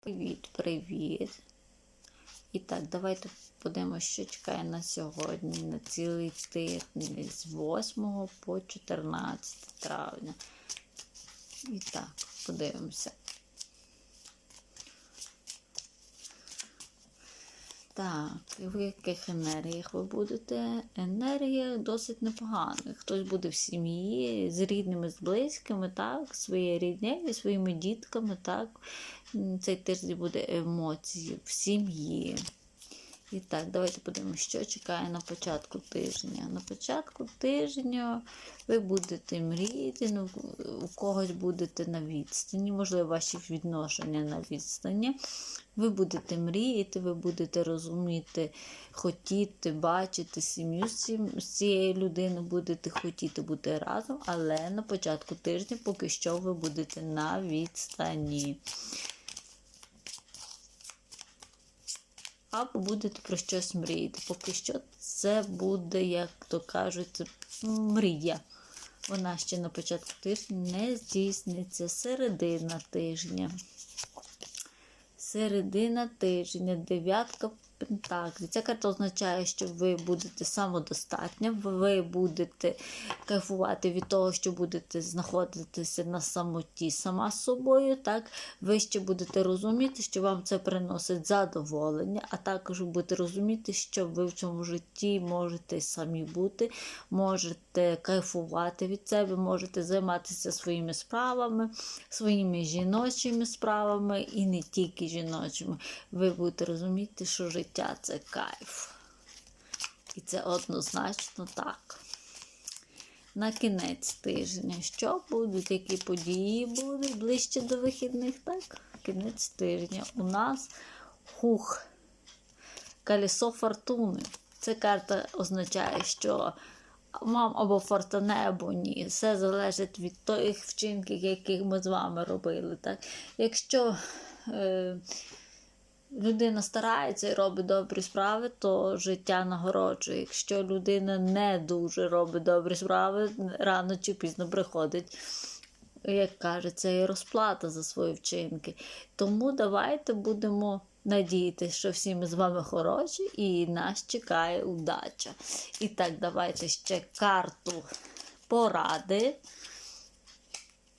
Привіт, привіт. І так, давайте подивимося, що чекає на сьогодні, на цілий тиждень з 8 по 14 травня. І так, подивимося. Так, в яких енергіях ви будете? Енергія досить непогана. Хтось буде в сім'ї з рідними, з близькими, так, своєю ріднею, своїми дітками, так. Цей тиждень буде емоції в сім'ї. І так, давайте подивимося, що чекає на початку тижня. На початку тижня ви будете мріяти, ну, у когось будете на відстані, можливо, ваші відношення на відстані. Ви будете мріяти, ви будете розуміти, хотіти, бачити сім'ю з цією людиною, будете хотіти бути разом, але на початку тижня поки що ви будете на відстані. Або будете про щось мріяти. Поки що це буде, як то кажуть, мрія. Вона ще на початку тижня не здійсниться. Середина тижня. Середина тижня, дев'ятка пентаклів. Ця карта означає, що ви будете самодостатня, ви будете кайфувати від того, що будете знаходитися на самоті сама з собою. Так, ви ще будете розуміти, що вам це приносить задоволення, а також будете розуміти, що ви в цьому житті можете самі бути, можете кайфувати від себе, можете займатися своїми справами, своїми жіночими справами і не тільки жіночими. Ви будете розуміти, що життя це кайф. І це однозначно так. На кінець тижня. Що будуть, які події будуть ближче до вихідних? Так, кінець тижня. У нас хух. Колесо фортуни. Ця карта означає, що мам або фортуне, або ні. Все залежить від тих вчинків, яких ми з вами робили. Так? Якщо е, людина старається і робить добрі справи, то життя нагороджує. Якщо людина не дуже робить добрі справи, рано чи пізно приходить. Як кажеться, і розплата за свої вчинки. Тому давайте будемо надіятися, що всі ми з вами хороші і нас чекає удача. І так, давайте ще карту поради.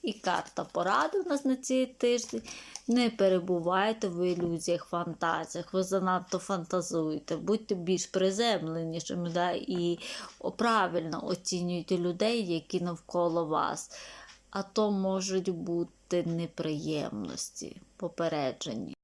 І карта поради у нас на цей тиждень. Не перебувайте в ілюзіях, фантазіях, ви занадто фантазуєте, будьте більш приземленішими да, і правильно оцінюйте людей, які навколо вас. А то можуть бути неприємності, попереджені.